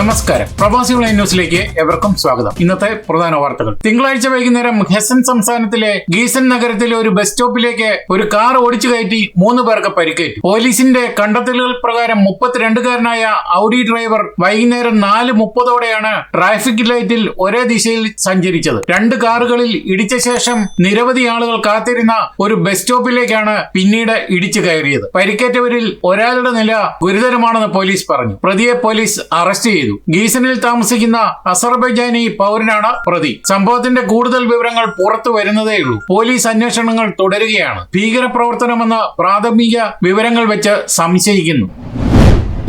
നമസ്കാരം. പ്രവാസി ഓൺലൈൻ ന്യൂസിലേക്ക് എവർക്കും സ്വാഗതം. ഇന്നത്തെ പ്രധാന വാർത്തകൾ. തിങ്കളാഴ്ച വൈകുന്നേരം ഹെസൻ സംസ്ഥാനത്തിലെ ഗീസൻ നഗരത്തിലെ ഒരു ബസ് സ്റ്റോപ്പിലേക്ക് ഒരു കാർ ഓടിച്ചു കയറ്റി മൂന്ന് പേർക്ക് പരിക്കേറ്റു. പോലീസിന്റെ കണ്ടെത്തലുകൾ പ്രകാരം മുപ്പത്തിരണ്ടുകാരനായ ഔഡി ഡ്രൈവർ വൈകുന്നേരം നാല് മുപ്പതോടെയാണ് ട്രാഫിക് ലൈറ്റിൽ ഒരേ ദിശയിൽ സഞ്ചരിച്ചത്. രണ്ട് കാറുകളിൽ ഇടിച്ച ശേഷം നിരവധി ആളുകൾ കാത്തിരുന്ന ഒരു ബസ് സ്റ്റോപ്പിലേക്കാണ് പിന്നീട് ഇടിച്ചു കയറിയത്. പരിക്കേറ്റവരിൽ ഒരാളുടെ നില ഗുരുതരമാണെന്ന് പോലീസ് പറഞ്ഞു. പ്രതിയെ പോലീസ് അറസ്റ്റ് ചെയ്തു. ഗീസനിൽ താമസിക്കുന്ന അസർബൈജാനി പൗരനാണ് പ്രതി. സംഭവത്തിന്റെ കൂടുതൽ വിവരങ്ങൾ പുറത്തു വരുന്നതേയുള്ളൂ പോലീസ് അന്വേഷണങ്ങൾ തുടരുകയാണ്. ഭീകരപ്രവർത്തനമെന്ന പ്രാഥമിക വിവരങ്ങൾ വെച്ച് സംശയിക്കുന്നു.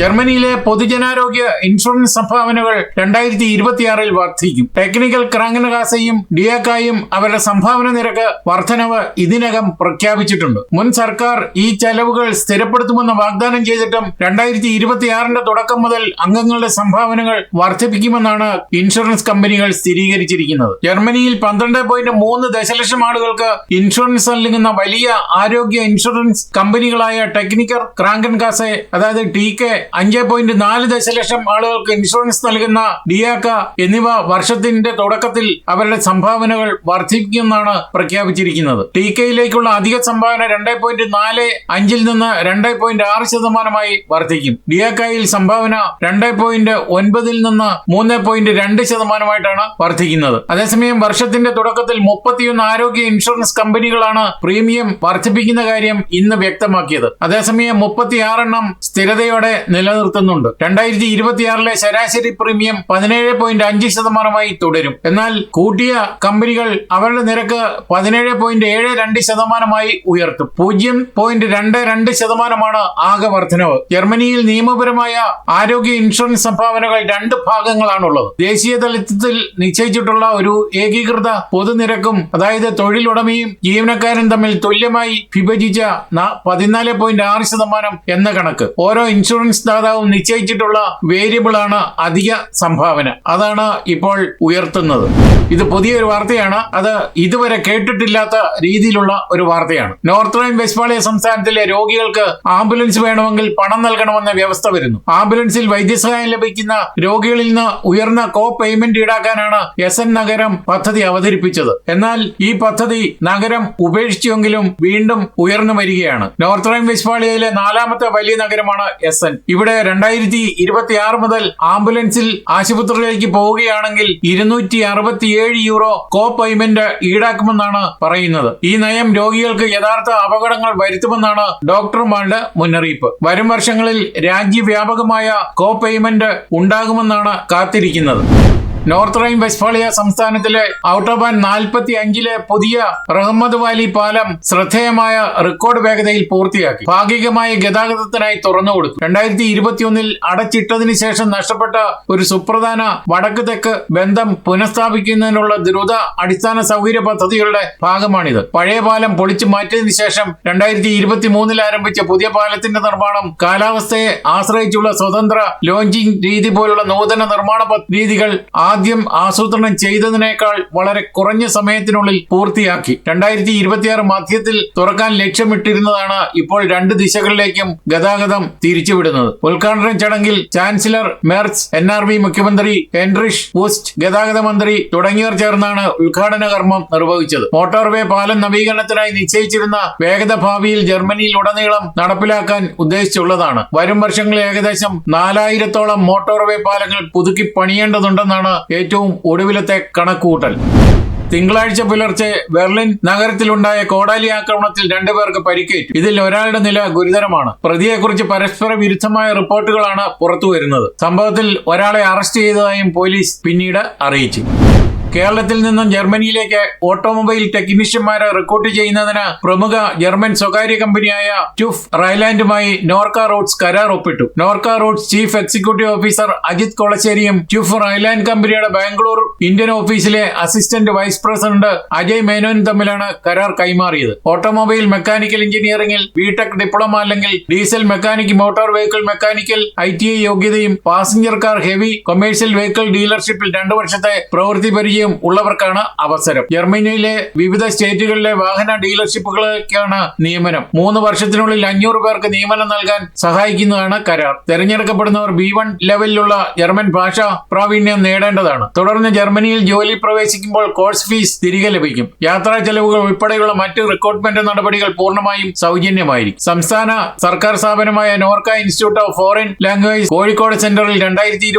ജർമ്മനിയിലെ പൊതുജനാരോഗ്യ ഇൻഷുറൻസ് സംഭാവനകൾ രണ്ടായിരത്തി ഇരുപത്തിയാറിൽ വർദ്ധിക്കും. ടെക്നിക്കൽ ക്രാങ്കനകാസയും ഡിയാക്കായും അവരുടെ സംഭാവന നിരക്ക് വർധനവ് ഇതിനകം പ്രഖ്യാപിച്ചിട്ടുണ്ട്. മുൻ സർക്കാർ ഈ ചെലവുകൾ സ്ഥിരപ്പെടുത്തുമെന്ന് വാഗ്ദാനം ചെയ്തിട്ടും രണ്ടായിരത്തി ഇരുപത്തിയാറിന്റെ തുടക്കം മുതൽ അംഗങ്ങളുടെ സംഭാവനകൾ വർദ്ധിപ്പിക്കുമെന്നാണ് ഇൻഷുറൻസ് കമ്പനികൾ സ്ഥിരീകരിച്ചിരിക്കുന്നത്. ജർമ്മനിയിൽ പന്ത്രണ്ട് പോയിന്റ് മൂന്ന് ദശലക്ഷം ആളുകൾക്ക് ഇൻഷുറൻസ് നൽകുന്ന വലിയ ആരോഗ്യ ഇൻഷുറൻസ് കമ്പനികളായ ടെക്നിക്കൽ ക്രാങ്കൻകാസെ അതായത് ടി കെ അഞ്ച് പോയിന്റ് നാല് ദശലക്ഷം ആളുകൾക്ക് ഇൻഷുറൻസ് നൽകുന്ന ഡിയാക്ക എന്നിവ വർഷത്തിന്റെ തുടക്കത്തിൽ അവരുടെ സംഭാവനകൾ വർദ്ധിപ്പിക്കുമെന്നാണ് പ്രഖ്യാപിച്ചിരിക്കുന്നത്. ടി കെയിലേക്കുള്ള അധിക സംഭാവന രണ്ട് പോയിന്റ് നാല് അഞ്ചിൽ നിന്ന് രണ്ട് പോയിന്റ് ആറ് ശതമാനമായി വർദ്ധിക്കും. ഡിയാക്കയിൽ സംഭാവന രണ്ട് പോയിന്റ് ഒൻപതിൽ നിന്ന് മൂന്ന് പോയിന്റ് രണ്ട് ശതമാനമായിട്ടാണ് വർദ്ധിക്കുന്നത്. അതേസമയം വർഷത്തിന്റെ തുടക്കത്തിൽ മുപ്പത്തിയൊന്ന് ആരോഗ്യ ഇൻഷുറൻസ് കമ്പനികളാണ് പ്രീമിയം വർദ്ധിപ്പിക്കുന്ന കാര്യം ഇന്ന് വ്യക്തമാക്കിയത്. അതേസമയം മുപ്പത്തിയാറെണ്ണം സ്ഥിരതയോടെ നിലനിർത്തുന്നുണ്ട്. രണ്ടായിരത്തി ഇരുപത്തിയാറിലെ ശരാശരി പ്രീമിയം പതിനേഴ് പോയിന്റ് അഞ്ച് ശതമാനമായി തുടരും. എന്നാൽ കൂട്ടിയ കമ്പനികൾ അവരുടെ നിരക്ക് പതിനേഴ് പോയിന്റ് ഏഴ് രണ്ട് ശതമാനമായി ഉയർത്തും. പൂജ്യം പോയിന്റ് രണ്ട് രണ്ട് ശതമാനമാണ് ആകെ വർധനവ്. ജർമ്മനിയിൽ നിയമപരമായ ആരോഗ്യ ഇൻഷുറൻസ് സംഭാവനകൾ രണ്ട് ഭാഗങ്ങളാണുള്ളത്. ദേശീയ തലത്തിൽ നിശ്ചയിച്ചിട്ടുള്ള ഒരു ഏകീകൃത പൊതുനിരക്കും അതായത് തൊഴിലുടമയും ജീവനക്കാരും തമ്മിൽ തുല്യമായി വിഭജിച്ച പതിനാല് പോയിന്റ് ആറ് ശതമാനം എന്ന കണക്ക്. ഓരോ ഇൻഷുറൻസ് ദാതാവും നിശ്ചയിച്ചിട്ടുള്ള വേരിയബിൾ ആണ് അധിക സംഭാവന. അതാണ് ഇപ്പോൾ ഉയർത്തുന്നത്. ഇത് പുതിയൊരു വാർത്തയാണ്. അത് ഇതുവരെ കേട്ടിട്ടില്ലാത്ത രീതിയിലുള്ള ഒരു വാർത്തയാണ്. നോർത്ത് റൈൻ വെസ്റ്റ്ഫാളിയ സംസ്ഥാനത്തിലെ രോഗികൾക്ക് ആംബുലൻസ് വേണമെങ്കിൽ പണം നൽകണമെന്ന വ്യവസ്ഥ വരുന്നു. ആംബുലൻസിൽ വൈദ്യസഹായം ലഭിക്കുന്ന രോഗികളിൽ നിന്ന് ഉയർന്ന കോ പേയ്മെന്റ് ഈടാക്കാനാണ് എസ് എൻ നഗരം പദ്ധതി അവതരിപ്പിച്ചത്. എന്നാൽ ഈ പദ്ധതി നഗരം ഉപേക്ഷിച്ചുവെങ്കിലും വീണ്ടും ഉയർന്നു വരികയാണ്. നോർത്ത് റൈൻ വെസ്റ്റ്ഫാളിയയിലെ നാലാമത്തെ വലിയ നഗരമാണ് എസ് എൻ ഇവിടെ രണ്ടായിരത്തി ഇരുപത്തി ആറ് മുതൽ ആംബുലൻസിൽ ആശുപത്രികളിലേക്ക് പോവുകയാണെങ്കിൽ ഇരുന്നൂറ്റി അറുപത്തിയേഴ് യൂറോ കോ പേയ്മെന്റ് ഈടാക്കുമെന്നാണ് പറയുന്നത്. ഈ നയം രോഗികൾക്ക് യഥാർത്ഥ അപകടങ്ങൾ വരുത്തുമെന്നാണ് ഡോക്ടർമാരുടെ മുന്നറിയിപ്പ്. വരും വർഷങ്ങളിൽ രാജ്യവ്യാപകമായ കോ പേയ്മെന്റ് ഉണ്ടാകുമെന്നാണ് കാത്തിരിക്കുന്നത്. നോർത്ത് റൈൻ വെസ്റ്റ്ഫാളിയ സംസ്ഥാനത്തിലെ ഔട്ടോബാൻ നാൽപ്പത്തി അഞ്ചിലെ പുതിയ റഹ്മദ് വാലി പാലം ശ്രദ്ധേയമായ റെക്കോർഡ് വേഗതയിൽ പൂർത്തിയാക്കി. ഭാഗികമായി ഗതാഗതത്തിനായി തുറന്നു കൊടുത്തു. രണ്ടായിരത്തി ഇരുപത്തിയൊന്നിൽ അടച്ചിട്ടതിനു ശേഷം നഷ്ടപ്പെട്ട ഒരു സുപ്രധാന വടക്ക് തെക്ക് ബന്ധം പുനഃസ്ഥാപിക്കുന്നതിനുള്ള ദ്രുത അടിസ്ഥാന സൗകര്യ പദ്ധതികളുടെ ഭാഗമാണിത്. പഴയ പാലം പൊളിച്ചു മാറ്റിയതിനു ശേഷം രണ്ടായിരത്തി ഇരുപത്തി മൂന്നിൽ ആരംഭിച്ച പുതിയ പാലത്തിന്റെ നിർമ്മാണം കാലാവസ്ഥയെ ആശ്രയിച്ചുള്ള സ്വതന്ത്ര ലോഞ്ചിങ് രീതി പോലുള്ള നൂതന നിർമ്മാണ രീതികൾ രീതികൾ ആദ്യം ആസൂത്രണം ചെയ്തതിനേക്കാൾ വളരെ കുറഞ്ഞ സമയത്തിനുള്ളിൽ പൂർത്തിയാക്കി. രണ്ടായിരത്തി ഇരുപത്തിയാറ് മധ്യത്തിൽ തുറക്കാൻ ലക്ഷ്യമിട്ടിരുന്നതാണ് ഇപ്പോൾ രണ്ട് ദിശകളിലേക്കും ഗതാഗതം തിരിച്ചുവിടുന്നത്. ഉദ്ഘാടന ചടങ്ങിൽ chancellor Merz N R V മുഖ്യമന്ത്രി ഹെൻറിഷ് വുസ്റ്റ് ഗതാഗത മന്ത്രി തുടങ്ങിയവർ ചേർന്നാണ് ഉദ്ഘാടന കർമ്മം നിർവഹിച്ചത്. മോട്ടോർവേ പാലം നവീകരണത്തിനായി നിശ്ചയിച്ചിരുന്ന വേഗത ഭാവിയിൽ ജർമ്മനിയിൽ ഉടനീളം നടപ്പിലാക്കാൻ ഉദ്ദേശിച്ചുള്ളതാണ്. വരും വർഷങ്ങളിൽ ഏകദേശം നാലായിരത്തോളം മോട്ടോർവേ പാലങ്ങൾ പുതുക്കി പണിയേണ്ടതുണ്ടെന്നാണ് ഏറ്റവും ഒടുവിലത്തെ കണക്കുകൂട്ടൽ. തിങ്കളാഴ്ച പുലർച്ചെ ബെർലിൻ നഗരത്തിലുണ്ടായ കോടാലി ആക്രമണത്തിൽ രണ്ടുപേർക്ക് പരിക്കേറ്റു. ഇതിൽ ഒരാളുടെ നില ഗുരുതരമാണ്. പ്രതിയെക്കുറിച്ച് പരസ്പര വിരുദ്ധമായ റിപ്പോർട്ടുകളാണ് പുറത്തുവരുന്നത്. സംഭവത്തിൽ ഒരാളെ അറസ്റ്റ് ചെയ്തതായും പോലീസ് പിന്നീട് അറിയിച്ചു. കേരളത്തിൽ നിന്നും ജർമ്മനിയിലേക്ക് ഓട്ടോമൊബൈൽ ടെക്നീഷ്യന്മാരെ റിക്രൂട്ട് ചെയ്യുന്നതിന് പ്രമുഖ ജർമ്മൻ സ്വകാര്യ കമ്പനിയായ ട്യൂഫ് റൈലാൻഡുമായി നോർക്ക റോഡ്സ് കരാർ ഒപ്പിട്ടു. NORKA roots chief executive officer Ajith കൊളശ്ശേരിയും TUV Rheinland കമ്പനിയുടെ ബാംഗ്ലൂർ ഇന്ത്യൻ ഓഫീസിലെ അസിസ്റ്റന്റ് വൈസ് പ്രസിഡന്റ് അജയ് മേനോനും തമ്മിലാണ് കരാർ കൈമാറിയത്. ഓട്ടോമൊബൈൽ മെക്കാനിക്കൽ എഞ്ചിനീയറിംഗിൽ ബിടെക് ഡിപ്ലോമ അല്ലെങ്കിൽ diesel mechanic motor vehicle mechanical I T I യോഗ്യതയും passenger car heavy commercial vehicle ഡീലർഷിപ്പിൽ രണ്ടു വർഷത്തെ പ്രവൃത്തി പരിചയം പരിചയം ഉള്ളവർക്കാണ് അവസരം. ജർമ്മനിയിലെ വിവിധ സ്റ്റേറ്റുകളിലെ വാഹന ഡീലർഷിപ്പുകളൊക്കെയാണ് നിയമനം. മൂന്ന് വർഷത്തിനുള്ളിൽ അഞ്ഞൂറ് പേർക്ക് നിയമനം നൽകാൻ സഹായിക്കുന്നതാണ് കരാർ. തെരഞ്ഞെടുക്കപ്പെടുന്നവർ ബി വൺ ലെവലിലുള്ള ജർമ്മൻ ഭാഷാ പ്രാവീണ്യം നേടേണ്ടതാണ്. തുടർന്ന് ജർമ്മനിയിൽ ജോലി പ്രവേശിക്കുമ്പോൾ കോഴ്സ് ഫീസ് തിരികെ ലഭിക്കും. യാത്രാ ചെലവുകൾ ഉൾപ്പെടെയുള്ള മറ്റ് റിക്രൂട്ട്മെന്റ് നടപടികൾ പൂർണമായും സൗജന്യമായിരിക്കും. സംസ്ഥാന സർക്കാർ സ്ഥാപനമായ NORKA institute of foreign language Kozhikode സെന്ററിൽ രണ്ടായിരത്തി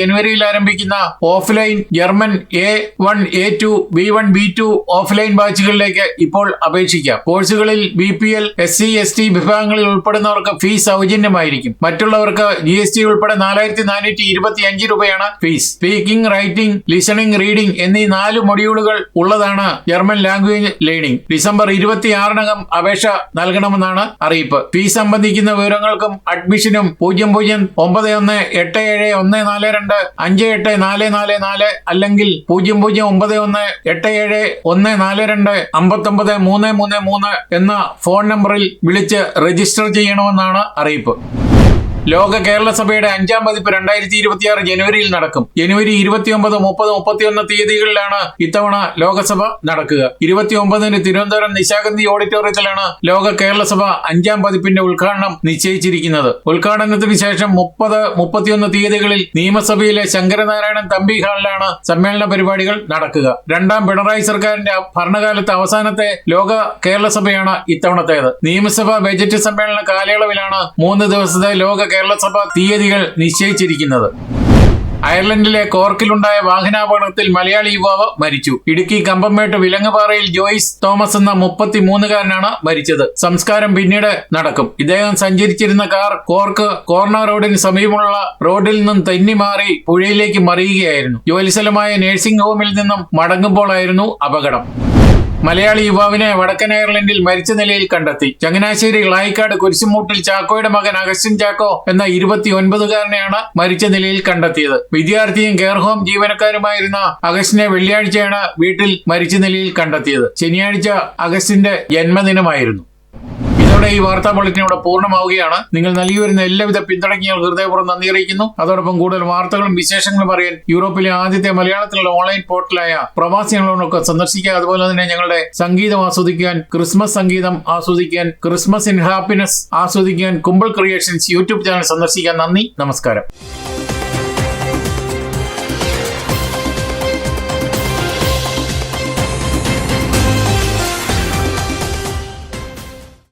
ജനുവരിയിൽ ആരംഭിക്കുന്ന offline German A one A two B one B two offline ബാച്ചുകളിലേക്ക് ഇപ്പോൾ അപേക്ഷിക്കാം. കോഴ്സുകളിൽ B P L S C S T വിഭാഗങ്ങളിൽ ഉൾപ്പെടുന്നവർക്ക് ഫീസ് സൗജന്യമായിരിക്കും. മറ്റുള്ളവർക്ക് ജി എസ് ടി ഉൾപ്പെടെ നാലായിരത്തി നാനൂറ്റി ഇരുപത്തി അഞ്ച് രൂപയാണ് fees speaking writing listening reading എന്നീ നാല് മൊഡ്യൂളുകൾ ഉള്ളതാണ് ജർമ്മൻ ലാംഗ്വേജ് ലേണിംഗ് ഡിസംബർ ഇരുപത്തിയാറിനകം അപേക്ഷ നൽകണമെന്നാണ് അറിയിപ്പ്. ഫീസ് സംബന്ധിക്കുന്ന വിവരങ്ങൾക്കും അഡ്മിഷനും പൂജ്യം പൂജ്യം ഒമ്പത് ഒന്ന് എട്ട് ഏഴ് ഒന്ന് നാല് രണ്ട് അഞ്ച് എട്ട് നാല് നാല് നാല് അല്ലെങ്കിൽ പൂജ്യം പൂജ്യം പൂജ്യം ഒമ്പത് ഒന്ന് എട്ട് ഏഴ് ഒന്ന് നാല് രണ്ട് അമ്പത്തൊമ്പത് മൂന്ന് മൂന്ന് മൂന്ന് എന്ന ഫോൺ നമ്പറിൽ വിളിച്ച് രജിസ്റ്റർ ചെയ്യണമെന്നാണ് അറിയിപ്പ്. ലോക കേരള സഭയുടെ അഞ്ചാം പതിപ്പ് രണ്ടായിരത്തി ഇരുപത്തിയാറ് ജനുവരിയിൽ നടക്കും. ജനുവരി ഇരുപത്തിയൊമ്പത് മുപ്പത് മുപ്പത്തിയൊന്ന് തീയതികളിലാണ് ഇത്തവണ ലോകസഭ നടക്കുക. ഇരുപത്തിയൊമ്പതിന് തിരുവനന്തപുരം നിശാഗന്ധി ഓഡിറ്റോറിയത്തിലാണ് ലോക കേരള സഭ അഞ്ചാം പതിപ്പിന്റെ ഉദ്ഘാടനം നിശ്ചയിച്ചിരിക്കുന്നത്. ഉദ്ഘാടനത്തിന് ശേഷം മുപ്പത് മുപ്പത്തിയൊന്ന് തീയതികളിൽ നിയമസഭയിലെ ശങ്കരനാരായണൻ തമ്പി ഹാളിലാണ് സമ്മേളന പരിപാടികൾ നടക്കുക. രണ്ടാം പിണറായി സർക്കാരിന്റെ ഭരണകാലത്ത് അവസാനത്തെ ലോക കേരള സഭയാണ് ഇത്തവണത്തേത്. നിയമസഭാ ബജറ്റ് സമ്മേളന കാലയളവിലാണ് മൂന്ന് ദിവസത്തെ ലോക കേരള സഭ തീയതികൾ നിശ്ചയിച്ചിരിക്കുന്നത്. അയർലൻഡിലെ കോർക്കിലുണ്ടായ വാഹനാപകടത്തിൽ മലയാളി യുവാവ് മരിച്ചു. ഇടുക്കി കമ്പംമേട്ട് വിലങ്ങുപാറയിൽ ജോയിസ് തോമസ് എന്ന മുപ്പത്തിമൂന്നുകാരനാണ് മരിച്ചത്. സംസ്കാരം പിന്നീട് നടക്കും. ഇദ്ദേഹം സഞ്ചരിച്ചിരുന്ന കാർ കോർക്ക് കോർണർ റോഡിന് സമീപമുള്ള റോഡിൽ നിന്നും തെന്നി മാറി പുഴയിലേക്ക് മറിയുകയായിരുന്നു. ജോലിസ്ഥലമായ നഴ്സിംഗ് ഹോമിൽ നിന്നും മടങ്ങുമ്പോഴായിരുന്നു അപകടം. മലയാളി യുവാവിനെ വടക്കൻ അയർലൻഡിൽ മരിച്ച നിലയിൽ കണ്ടെത്തി. ചങ്ങനാശ്ശേരി ളായിക്കാട് കുരിശുമൂട്ടിൽ ചാക്കോയുടെ മകൻ അഗസ്റ്റിൻ ചാക്കോ എന്ന ഇരുപത്തി ഒൻപതുകാരനെയാണ് മരിച്ച നിലയിൽ കണ്ടെത്തിയത്. വിദ്യാർത്ഥിയും കെയർ ഹോം ജീവനക്കാരുമായിരുന്ന അഗസ്റ്റിനെ വെള്ളിയാഴ്ചയാണ് വീട്ടിൽ മരിച്ച നിലയിൽ കണ്ടെത്തിയത്. ശനിയാഴ്ച അഗസ്റ്റിന്റെ ജന്മദിനമായിരുന്നു. ഇതോടെ ഈ വാർത്താ ബുള്ളറ്റിൻ ഇവിടെ പൂർണമാവുകയാണ്. നിങ്ങൾ നൽകി വരുന്ന എല്ലാവിധ പിന്തുണയ്ക്കും ഹൃദയപൂർവം നന്ദി അറിയിക്കുന്നു. അതോടൊപ്പം കൂടുതൽ വാർത്തകളും വിശേഷങ്ങളും അറിയാൻ യൂറോപ്പിലെ ആദ്യത്തെ മലയാളത്തിലുള്ള ഓൺലൈൻ പോർട്ടലായ പ്രവാസികളോടൊക്കെ സന്ദർശിക്കുക. അതുപോലെ തന്നെ ഞങ്ങളുടെ സംഗീതം ആസ്വദിക്കാൻ ക്രിസ്മസ് സംഗീതം ആസ്വദിക്കാൻ ക്രിസ്മസ് ഇൻ ഹാപ്പിനെസ് ആസ്വദിക്കാൻ കുമ്പിൾ ക്രിയേഷൻസ് യൂട്യൂബ് ചാനൽ സന്ദർശിക്കാൻ നന്ദി. നമസ്കാരം.